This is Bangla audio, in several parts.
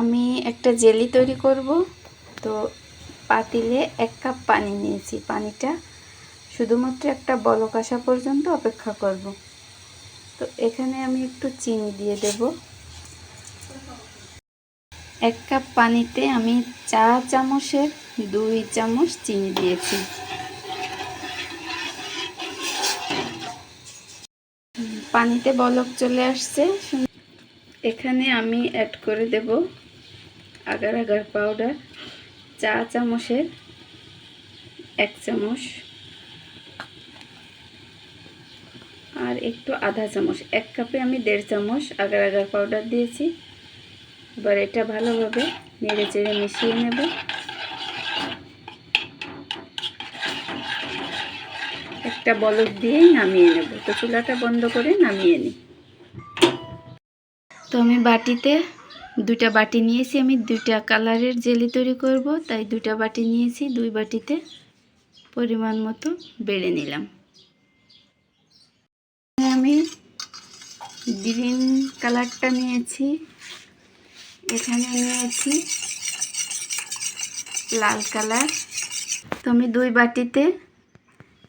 আমি একটা জেলি তৈরি করব। তো পাতিলে এক কাপ পানি নিয়েছি। পানিটা শুধুমাত্র একটা বলক আসা পর্যন্ত অপেক্ষা করব। তো এখানে আমি একটু চিনি দিয়ে দেব। এক কাপ পানিতে আমি চা চামচের দুই চামচ চিনি দিয়েছি। পানিতে বলক চলে আসছে। এখানে আমি অ্যাড করে দেব আগার আগার পাউডার চা চামচের এক চামচ, আর একটু আধা চামচ, এক কাপে আমি দেড় চামচ আগার আগার পাউডার দিয়েছি। এবার এটা ভালোভাবে নেড়ে চেড়ে মিশিয়ে নেব। একটা বলক দিয়েই নামিয়ে নেব। তো চুলাটা বন্ধ করে নামিয়ে নিই। তো আমি বাটিতে দুটা বাটি নিয়েছি, আমি দুইটা কালারের জেলি তৈরি করব, তাই দুটা বাটি নিয়েছি, দুই বাটিতে পরিমাণ মতো বেড়ে নিলাম। আমি গ্রিন কালারটা নিয়েছি, এখানে নিয়েছি লাল কালার। তো আমি দুই বাটিতে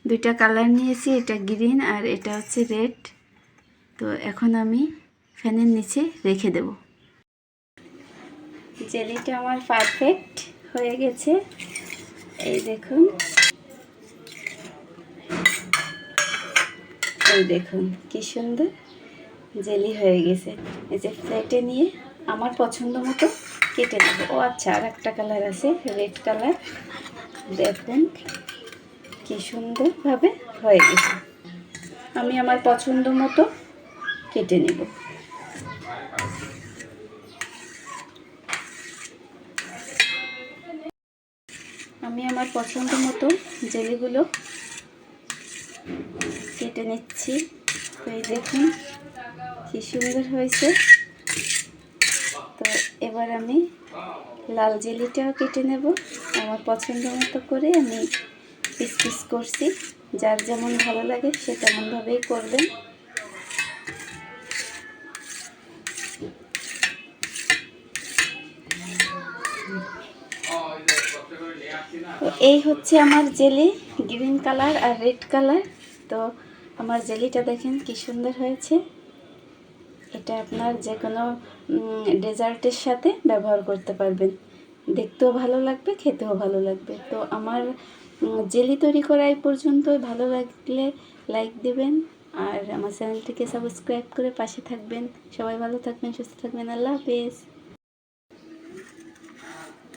দুইটা কালার নিয়েছি, এটা গ্রিন আর এটা হচ্ছে রেড। তো এখন আমি ফ্যানের নিচে রেখে দেব। জেলিটা আমার পারফেক্ট হয়ে গেছে। এই দেখুন। এই দেখুন, কি সুন্দর জেলি হয়ে গেছে। এই যে ফ্লেটে নিয়ে আমার পছন্দ মতো কেটে নেব। ও আচ্ছা আর একটা কালার আছে রেড কালার দেখুন, কি সুন্দরভাবে হয়ে গেছে। আমি আমার পছন্দ মতো কেটে নেব। আমি আমার পছন্দ মতো জেলিগুলো কেটে নিচ্ছি। তো এই দেখুন কি সুন্দর হয়েছে। তো এবার আমি লাল জেলিটাও কেটে নেব। আমার পছন্দ মতো করে আমি পিস পিস করছি। যার যেমন ভালো লাগে সে তেমনভাবেই করবেন। এই হচ্ছে আমার জেলি, গ্রিন কালার আর রেড কালার। তো আমার জেলিটা দেখেন কি সুন্দর হয়েছে। এটা আপনার যে কোনো ডেজার্টের সাথে ব্যবহার করতে পারবেন। দেখতেও ভালো লাগবে, খেতেও ভালো লাগবে। তো আমার জেলি তৈরি করা এই পর্যন্ত ভালো লাগলে লাইক দেবেন আর আমার চ্যানেলটিকে সাবস্ক্রাইব করে পাশে থাকবেন। সবাই ভালো থাকবেন, সুস্থ থাকবেন। আল্লাহ হাফেজ।